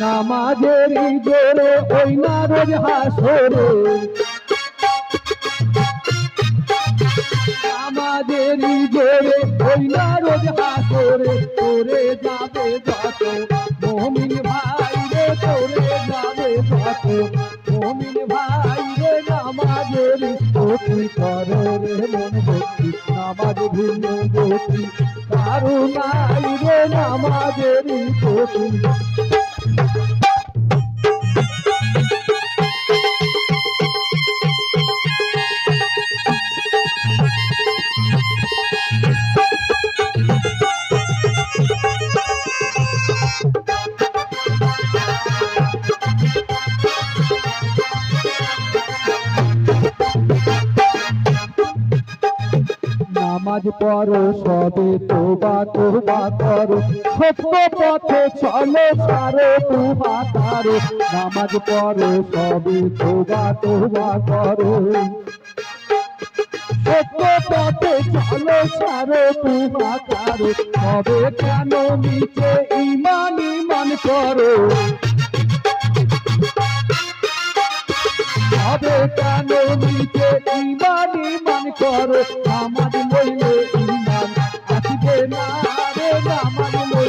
নামাজের জোরে ওই না রোজ হাসরে। নামাজের জোরে ওই না রোজ হাসরে। তোরে যাবে যত, মমিন ভাই রে, তোরে যাবে যত, মমিন ভাই রে নামাজের গতি কর রে মন ভক্তি। নামাজ ভিন্ন গতি কারু নাই রে নামাজের গতি নামাজ পড়ো সবে তোবা তোবা করো। সত্য পথে চলো সারো তুহা তারো নামাজ পড়ো, সবে তোবা তোবা করো। সত্য পথে চলো সারো তুহা তারো সবে কেন নিচে ইমান ইমান করো? কেন নিচে ইমান ইমান করো?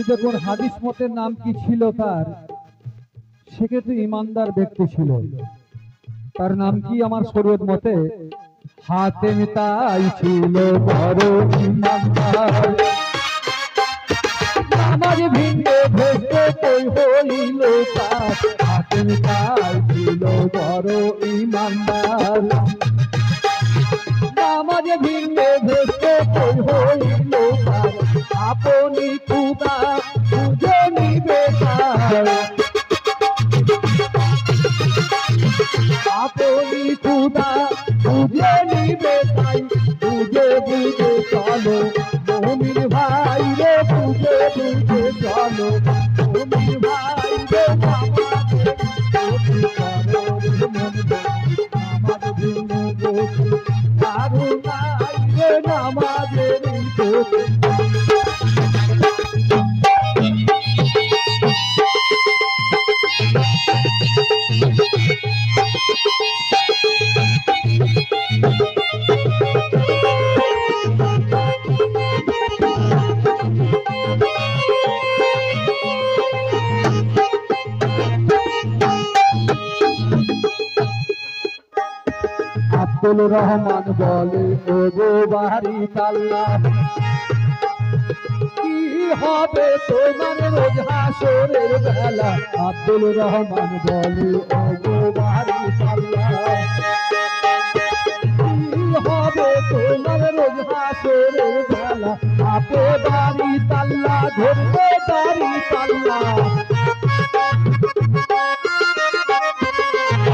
এই দেখুন, হাদিস মতের নাম কি ছিল তার? সে কিন্তু ইমানদার ব্যক্তি ছিল। তার নাম কি আমার শরীয়ত মতে? হাতে তাই ছিল বড় ইমানদার। আমার ভিন্ন হইল তার। হাতে তাই ছিল বড় ইমানদার। আপনি খুদা বুঝে নিবে তাই, বুঝে বুঝে চলো। মমিন ভাই রে, বুঝে বুঝে চলো। মমিন ভাই রে আমাদের মন আমাদের আব্দুল রহমান বলে ও গো বাড়ি তাল্লা, কি হবে তোমার রোজ হাসরের বেলা? আব্দুল রহমান বলে ও গো বাড়ি তাল্লা, কি হবে তোমার রোজ হাসরের বেলা? আপে বাড়ি তাল্লা, ধরবে বাড়ি তাল্লা,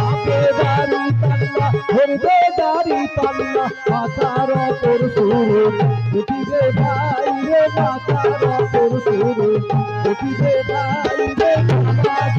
আপে দাড়ি পাল্লা ধরবে রে মাথার